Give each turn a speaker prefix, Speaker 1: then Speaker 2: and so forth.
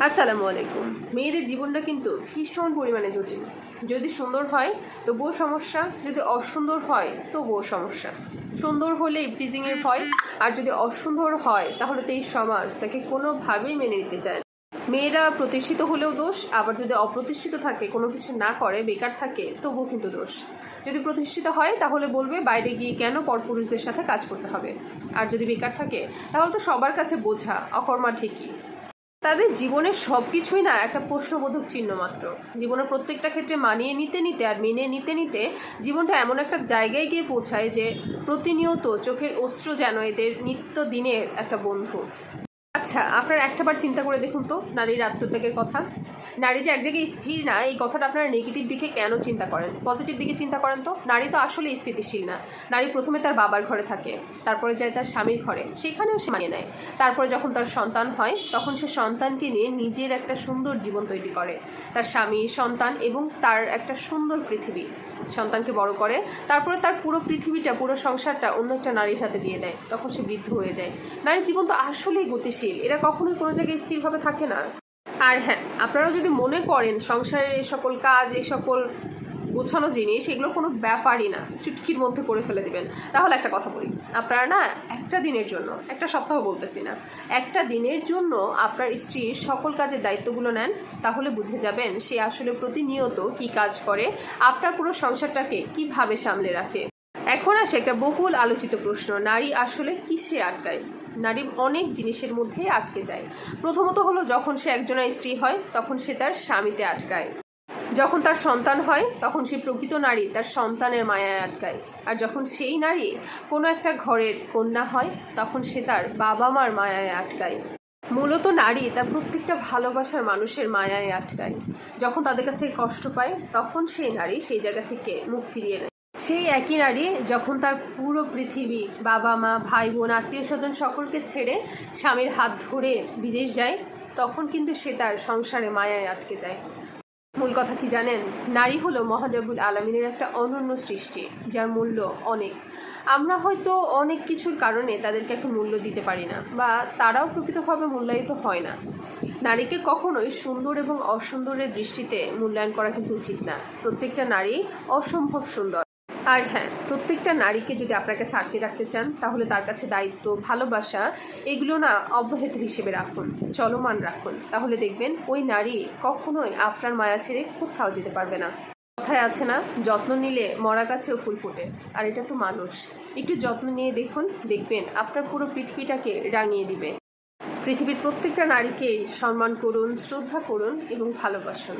Speaker 1: আসসালামু আলাইকুম। মেয়েদের জীবনটা কিন্তু ভীষণ পরিমাণে জটিল। যদি সুন্দর হয়, তবুও সমস্যা, যদি অসুন্দর হয়, তবুও সমস্যা। সুন্দর হলে ইপটিজিংয়ের ভয়, আর যদি অসুন্দর হয়, তাহলে তো এই সমাজ তাকে কোনোভাবেই মেনে নিতে চায় না। মেয়েরা প্রতিষ্ঠিত হলেও দোষ, আবার যদি অপ্রতিষ্ঠিত থাকে, কোনো কিছু না করে, বেকার থাকে, তবুও কিন্তু দোষ। যদি প্রতিষ্ঠিত হয়, তাহলে বলবে বাইরে গিয়ে কেন পরপুরুষদের সাথে কাজ করতে হবে? আর যদি বেকার থাকে, তাহলে তো সবার কাছে বোঝা, অকর্মা ঠিকই। তাদের জীবনের সব কিছুই না একটা প্রশ্নবোধক চিহ্ন মাত্র। জীবনের প্রত্যেকটা ক্ষেত্রে মানিয়ে নিতে নিতে আর মেনে নিতে নিতে জীবনটা এমন একটা জায়গায় গিয়ে পৌঁছায় যে প্রতিনিয়ত চোখের অস্ত্র যেন এদের নিত্য দিনের একটা বন্ধু। আচ্ছা আপনারা একটাবার চিন্তা করে দেখুন তো নারীর আত্মত্যাগের কথা। নারী যে এক জায়গায় স্থির না, এই কথাটা আপনারা নেগেটিভ দিকে কেন চিন্তা করেন? পজিটিভ দিকে চিন্তা করেন তো? নারী তো আসলে স্থিতিশীল না। নারী প্রথমে তার বাবার ঘরে থাকে, তারপরে যায় তার স্বামীর ঘরে, সেখানেও সে মানিয়ে নেয়। তারপরে যখন তার সন্তান হয়, তখন সে সন্তানকে নিয়ে নিজের একটা সুন্দর জীবন তৈরি করে। তার স্বামী, সন্তান এবং তার একটা সুন্দর পৃথিবী সন্তানকে বড় করে। তারপরে তার পুরো পৃথিবীটা, পুরো সংসারটা অন্য একটা নারীর হাতে দিয়ে দেয়। তখন সে বৃদ্ধ হয়ে যায়। নারীর জীবন তো আসলেই গতিশীল। এরা কখনোই কোনো জায়গায় স্থিরভাবে থাকে না। আর হ্যাঁ আপনারা যদি মনে করেন সংসারের এই সকল কাজ, এই সকল গোছানো জিনিস, এগুলো কোনো ব্যাপারই না। চুটকির মধ্যে করে ফেলে দিবেন। তাহলে একটা কথা বলি। আপনারা না একটা দিনের জন্য, একটা সপ্তাহ বলতেছি না, একটা দিনের জন্য আপনার স্ত্রীর সকল কাজের দায়িত্বগুলো নেন, তাহলে বুঝে যাবেন সে আসলে প্রতিনিয়ত কি কাজ করে, আপনার পুরো সংসারটাকে কীভাবে সামলে রাখে। এখন আসে একটা বহুল আলোচিত প্রশ্ন, নারী আসলে কিসে আটকায়? নারী অনেক জিনিসের মধ্যে আটকে যায়। প্রথমত হলো যখন সে একজনের স্ত্রী হয়, তখন সে তার স্বামীতে আটকায়। যখন তার সন্তান হয়, তখন সে প্রকৃত নারী, তার সন্তানের মায়ায় আটকায়। আর যখন সেই নারী কোনো একটা ঘরের কন্যা হয়, তখন সে তার বাবা মার মায়ায় আটকায়। মূলত নারী তার প্রত্যেকটা ভালোবাসার মানুষের মায়ায় আটকায়। যখন তাদের কাছ থেকে কষ্ট পায়, তখন সেই নারী সেই জায়গা থেকে মুখ ফিরিয়ে নেয়। সেই একই নারী যখন তার পুরো পৃথিবী, বাবা মা, ভাই বোন, আত্মীয় স্বজন সকলকে ছেড়ে স্বামীর হাত ধরে বিদেশ যায়, তখন কিন্তু সে তার সংসারে মায়ায় আটকে যায়। মূল কথা কি জানেন? নারী হলো মহানবুল আলমিনের একটা অনন্য সৃষ্টি, যার মূল্য অনেক। আমরা হয়তো অনেক কিছুর কারণে তাদেরকে এখন মূল্য দিতে পারি না, বা তারাও প্রকৃতভাবে মূল্যায়িত হয় না। নারীকে কখনোই সুন্দর এবং অসুন্দরের দৃষ্টিতে মূল্যায়ন করা কিন্তু উচিত না। প্রত্যেকটা নারী অসম্ভব সুন্দর। আর হ্যাঁ প্রত্যেকটা নারীকে যদি আপনার কাছে আটকে রাখতে চান, তাহলে তার কাছে দায়িত্ব, ভালোবাসা, এগুলো না অব্যাহত হিসেবে রাখুন, চলমান রাখুন। তাহলে দেখবেন ওই নারী কখনোই আপনার মায়া ছেড়ে কোথাও যেতে পারবে না। কথায় আছে না, যত্ন নিলে মরা গাছেও ফুল ফোটে, আর এটা তো মানুষ। একটু যত্ন নিয়ে দেখুন, দেখবেন আপনার পুরো পৃথিবীটাকে রাঙিয়ে দিবে। পৃথিবীর প্রত্যেকটা নারীকে সম্মান করুন, শ্রদ্ধা করুন এবং ভালোবাসুন।